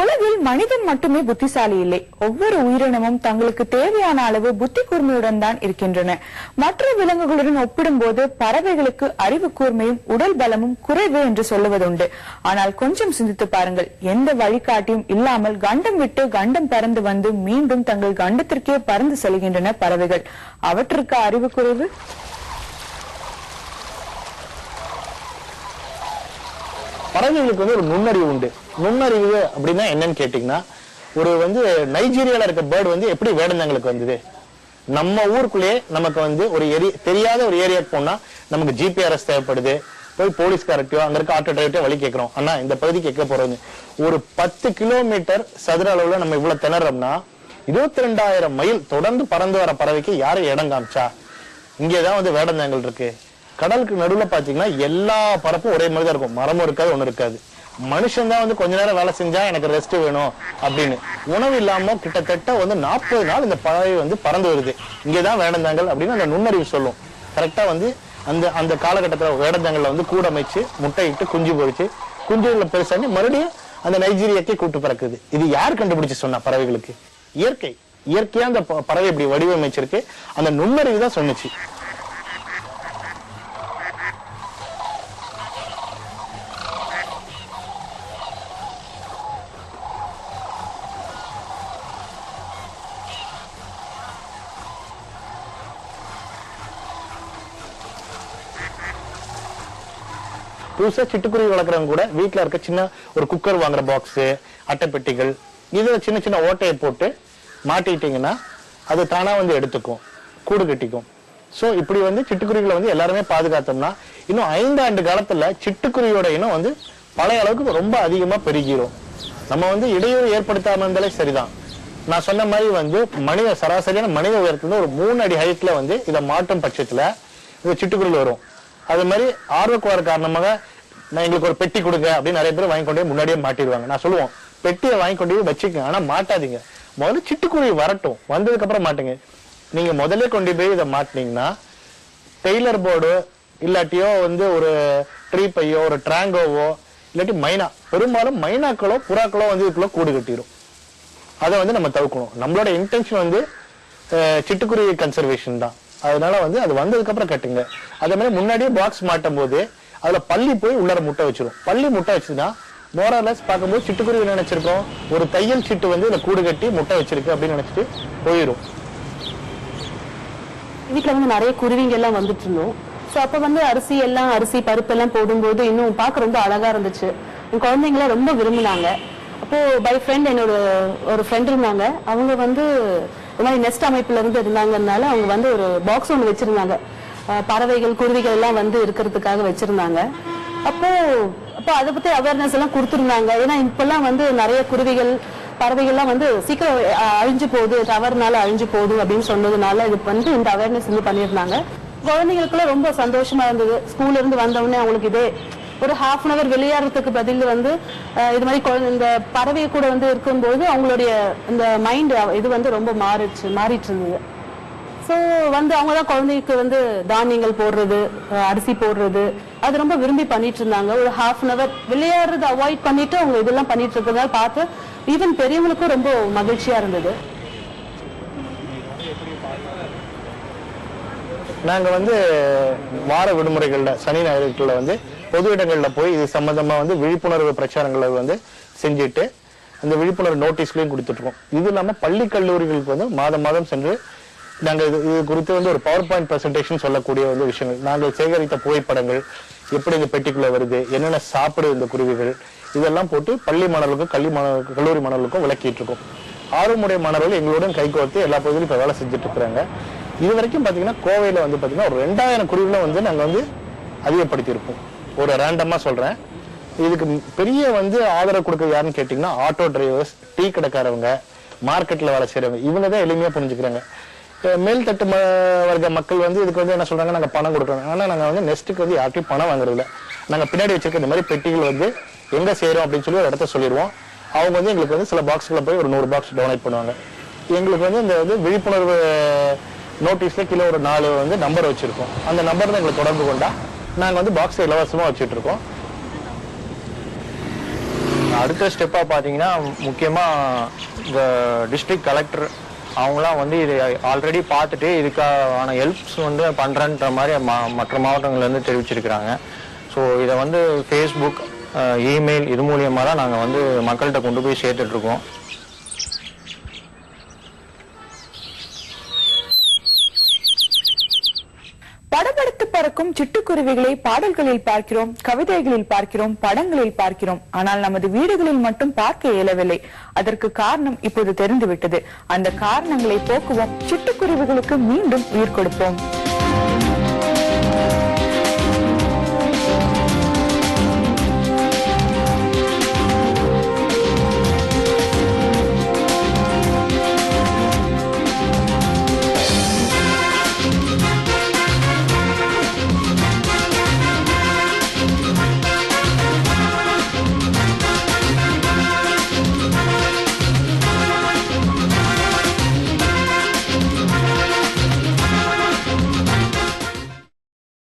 உலகில் மனிதன் மட்டுமே புத்திசாலி இல்லை. ஒவ்வொரு உயிரினமும் தங்களுக்கு தேவையான அளவு புத்தி கூர்மையுடன் தான் இருக்கின்றன. மற்ற விலங்குகளுடன் ஒப்பிடும்போது பறவைகளுக்கு அறிவு கூர்மையும் உடல் பலமும் குறைவு என்று சொல்லுவதுண்டு. ஆனால் கொஞ்சம் சிந்தித்து பாருங்கள். எந்த வழிகாட்டியும் இல்லாமல் கண்டம் விட்டு கண்டம் பறந்து வந்து மீண்டும் தங்கள் கண்டத்திற்கே பறந்து செல்கின்றன பறவைகள். அவற்றுக்கு அறிவு குறைவு? பறவைகளுக்கு வந்து ஒரு நுண்ணறிவு உண்டு. நுண்ணறிவு அப்படின்னா என்னன்னு கேட்டீங்கன்னா ஒரு வந்து நைஜீரியால இருக்க பேர்டு வந்து எப்படி வேடந்தாங்களுக்கு வந்தது? நம்ம ஊருக்குள்ளேயே நமக்கு வந்து ஒரு ஏரி தெரியாத ஒரு ஏரியாவுக்கு போனா நமக்கு ஜிபிஆர்எஸ் தேவைப்படுது. போய் போலீஸ்காரட்டையோ அங்க இருக்க ஆட்டோ டிரைவர்ட்டையோ வழி கேட்கிறோம். அண்ணா இந்த பகுதிக்கு கேட்க போறது? ஒரு பத்து கிலோமீட்டர் சதுர அளவுல நம்ம இவ்வளவு திணறோம்னா இருபத்தி ரெண்டாயிரம் மைல் தொடர்ந்து பறந்து வர பறவைக்கு யாரும் இடம் காமிச்சா? இங்கேதான் வந்து வேடந்தாங்கல் இருக்கு. கடலுக்கு நடுவில் பார்த்தீங்கன்னா எல்லா பரப்பும் ஒரே மாதிரி தான் இருக்கும். மரமும் இருக்காது ஒன்றும் இருக்காது. மனுஷன் தான் வந்து கொஞ்ச நேரம் வேலை செஞ்சா எனக்கு ரெஸ்ட் வேணும் அப்படின்னு. உணவு இல்லாம கிட்டத்தட்ட வந்து நாற்பது நாள் இந்த பறவை வந்து பறந்து வருது. இங்கேதான் வேடந்தாங்கல் அப்படின்னு அந்த நுண்ணறிவு சொல்லும். கரெக்டா வந்து அந்த அந்த காலகட்டத்தில் வேடந்தாங்கல்ல வந்து கூட அமைச்சு முட்டையிட்டு குஞ்சு போயிடுச்சு குஞ்சுகளை பெருசாண்டி மறுபடியும் அந்த நைஜீரியாக்கே கூட்டு பறக்குது. இது யார் கண்டுபிடிச்சு சொன்னா பறவைகளுக்கு? இயற்கை. இயற்கையா அந்த ப- பறவை இப்படி வடிவமைச்சிருக்கு. அந்த நுண்ணறிவு தான் சொன்னுச்சு. புதுசாக சிட்டுக்குருவி வளர்க்குறவங்க கூட வீட்டில் இருக்க சின்ன ஒரு குக்கர் வாங்குற பாக்ஸு அட்டைப்பெட்டிகள் இதில் சின்ன சின்ன ஓட்டையை போட்டு மாட்டிக்கிட்டிங்கன்னா அது தானாக வந்து எடுத்துக்கும் கூடு கட்டிக்கும். ஸோ இப்படி வந்து சிட்டுக்குருவிகளை வந்து எல்லாருமே பாதுகாத்தோம்னா இன்னும் ஐந்தாண்டு காலத்தில் சிட்டுக்குருவியோட இனம் வந்து பழைய அளவுக்கு ரொம்ப அதிகமாக பெருகிரும். நம்ம வந்து இடையூறு ஏற்படுத்தாமல் இருந்தாலே சரிதான். நான் சொன்ன மாதிரி வந்து மனித சராசரியான மனித உயரத்துல ஒரு மூணு அடி ஹைட்ல வந்து இதை மாட்டும் பட்சத்துல இந்த சிட்டுக்குருவி வரும். அது மாதிரி ஆர்வக்குவார காரணமாக நான் எங்களுக்கு ஒரு பெட்டி கொடுங்க அப்படின்னு நிறைய பேர் வாங்கி கொண்டே போய் முன்னாடியே மாட்டிடுவாங்க. நான் சொல்லுவோம் பெட்டியை வாங்கி கொண்டு போய் வச்சுக்கங்க. ஆனா மாட்டாதீங்க. முதல்ல சிட்டுக்குருவி வரட்டும். வந்ததுக்கு அப்புறம் மாட்டுங்க. நீங்க முதல்ல கொண்டு போய் இதை மாட்டினீங்கன்னா டெய்லர் போர்டு இல்லாட்டியோ வந்து ஒரு ட்ரீ பையோ ஒரு ட்ராங்கோவோ இல்லாட்டி மைனா பெரும்பாலும் மைனாக்களோ புறாக்களோ வந்து இதுக்குள்ள கூடு கட்டிடும் அதை வந்து நம்ம தவிர்க்கணும். நம்மளோட இன்டென்ஷன் வந்து சிட்டுக்குருவி கன்சர்வேஷன் தான். அதனால வந்து அது வந்ததுக்கப்புறம் கட்டுங்க. அதே மாதிரி முன்னாடியே பாக்ஸ் மாட்டும் போது அதுல பள்ளி போய் உள்ளார முட்டை வச்சிரும். பள்ளி முட்டை வச்சுன்னா மோரலஸ் பார்க்கும்போது சிட்டுக்குருவி என்ன நினைச்சிருக்கோம்? ஒரு தையல் சிட்டு வந்து இதில் கூடு கட்டி முட்டை வச்சிருக்கு அப்படின்னு நினைச்சிட்டு போயிடும் வீட்டில் வந்து நிறைய குருவிங்க எல்லாம் வந்துட்டு இருந்தோம். சோ அப்போ வந்து அரிசி எல்லாம் அரிசி பருப்பு எல்லாம் போடும்போது இன்னும் பார்க்க ரொம்ப அழகா இருந்துச்சு. என் குழந்தைங்களாம் ரொம்ப விரும்பினாங்க. அப்போ பை ஃப்ரெண்ட் என்னோட ஒரு ஃப்ரெண்ட் இருந்தாங்க. அவங்க வந்து இந்த மாதிரி நெஸ்ட் அமைப்புல இருந்து இருந்தாங்கனால அவங்க வந்து ஒரு பாக்ஸ் ஒன்று வச்சிருந்தாங்க. பறவைகள் குருவிகள் எல்லாம் வந்து இருக்கிறதுக்காக வச்சிருந்தாங்க. அப்போ அப்போ அதை பத்தி அவேர்னஸ் எல்லாம் கொடுத்துருந்தாங்க. ஏன்னா இப்பெல்லாம் வந்து நிறைய குருவிகள் பறவைகள்லாம் வந்து சீக்கிரம் அழிஞ்சு போகுது. டவர்னால அழிஞ்சு போகுது அப்படின்னு சொன்னதுனால இது வந்து இந்த அவேர்னஸ் வந்து பண்ணியிருந்தாங்க. குழந்தைங்களுக்குலாம் ரொம்ப சந்தோஷமா இருந்தது. ஸ்கூல்ல இருந்து வந்தவொடனே அவங்களுக்கு இதே ஒரு ஹாஃப் அன் அவர் விளையாடுறதுக்கு பதில் வந்து இது மாதிரி குழந்தை இந்த பறவை கூட வந்து இருக்கும்போது அவங்களுடைய இந்த மைண்ட் இது வந்து ரொம்ப மாறிச்சு மாறிட்டு இருந்தது ஸோ வந்து அவங்க தான் குழந்தைக்கு வந்து தானியங்கள் போடுறது அரிசி போடுறது அது ரொம்ப விரும்பி பண்ணிட்டு இருந்தாங்க. ஒரு ஹாஃப் அன் அவர் விளையாடுறது அவாய்ட் பண்ணிட்டு அவங்க இதெல்லாம் பண்ணிட்டு இருக்கிறதால பார்த்து ஈவன் பெரியவங்களுக்கும் ரொம்ப மகிழ்ச்சியா இருந்தது. நாங்கள் வந்து வார விடுமுறைகளில் சனி ஞாயிற்றுல வந்து பொது இடங்களில் போய் இது சம்மந்தமாக வந்து விழிப்புணர்வு பிரச்சாரங்களை வந்து செஞ்சுட்டு அந்த விழிப்புணர்வு நோட்டீஸ்லையும் கொடுத்துட்ருக்கோம். இது இல்லாமல் பள்ளி கல்லூரிகளுக்கு வந்து மாதம் மாதம் சென்று நாங்கள் இது இது குறித்து வந்து ஒரு பவர் பாயிண்ட் ப்ரெசன்டேஷன் சொல்லக்கூடிய வந்து விஷயங்கள். நாங்கள் சேகரித்த புகைப்படங்கள் எப்படி இந்த பெட்டிக்குள்ளே வருது என்னென்ன சாப்பிடுது இந்த குருவிகள் இதெல்லாம் போட்டு பள்ளி மாணவர்களுக்கும் கல்வி மாணவர்கள் கல்லூரி மாணவர்களுக்கும் விளக்கிட்டு இருக்கோம் ஆர்வமுடைய மாணவர்கள் எங்களுடன் கைகோர்த்து எல்லா பகுதியிலும் இப்போ வேலை செஞ்சுட்டு இருக்கிறாங்க இது வரைக்கும் பார்த்தீங்கன்னா கோவையில் வந்து பார்த்தீங்கன்னா ஒரு ரெண்டாயிரம் குருவிகளை வந்து நாங்கள் வந்து அதிகப்படுத்தியிருப்போம். ஒரு ரேண்டமாக சொல்கிறேன் இதுக்கு பெரிய வந்து ஆதரவு கொடுக்கறது யாருன்னு கேட்டிங்கன்னா ஆட்டோ டிரைவர்ஸ் டீ கடைக்காரவங்க மார்க்கெட்டில் வேலை செய்கிறவங்க இவங்க தான் எளிமையாக புரிஞ்சுக்கிறாங்க. மேல்தட்டு ம- வர்க்க மக்கள் வந்து இதுக்கு வந்து என்ன சொல்கிறாங்க நாங்கள் பணம் கொடுக்குறோம். ஆனால் நாங்கள் வந்து நெஸ்ட்டுக்கு வந்து யார்ட்டையும் பணம் வாங்குறது நாங்கள் பின்னாடி வச்சிருக்க இந்த மாதிரி பெட்டிகள் வந்து எங்கே செய்கிறோம் அப்படின்னு சொல்லி ஒரு இடத்த சொல்லிடுவோம். அவங்க வந்து எங்களுக்கு வந்து சில பாக்ஸில் போய் ஒரு நூறு பாக்ஸ் டொனேட் பண்ணுவாங்க. எங்களுக்கு வந்து இந்த வந்து விழிப்புணர்வு நோட்டீஸில் கீழே ஒரு நாலு வந்து நம்பர் வச்சுருக்கோம். அந்த நம்பர் தான் எங்களுக்கு தொடர்பு கொண்டா நாங்கள் வந்து பாக்ஸ் இலவசமாக வச்சுட்டு இருக்கோம் அடுத்த ஸ்டெப்பாக பார்த்தீங்கன்னா முக்கியமாக இந்த டிஸ்ட்ரிக்ட் கலெக்டர் அவங்களாம் வந்து இது ஆல்ரெடி பார்த்துட்டு இதுக்கான ஹெல்ப்ஸ் வந்து பண்ணுறன்ற மாதிரி ம- மற்ற மாவட்டங்கள்லேருந்து தெரிவிச்சிருக்கிறாங்க. ஸோ இதை வந்து ஃபேஸ்புக் இமெயில் இது மூலியமாக தான் நாங்கள் வந்து மக்கள்கிட்ட கொண்டு போய் சேர்த்துட்ருக்கோம் பறக்கும் சிட்டுக்குருவிகளை பாடல்களில் பார்க்கிறோம் கவிதைகளில் பார்க்கிறோம் படங்களில் பார்க்கிறோம். ஆனால் நமது வீடுகளில் மட்டும் பார்க்க இயலவில்லை. அதற்கு காரணம் இப்போது தெரிந்துவிட்டது. அந்த காரணங்களை போக்குவோம். சிட்டுக்குருவிகளுக்கு மீண்டும் உயிர் கொடுப்போம்.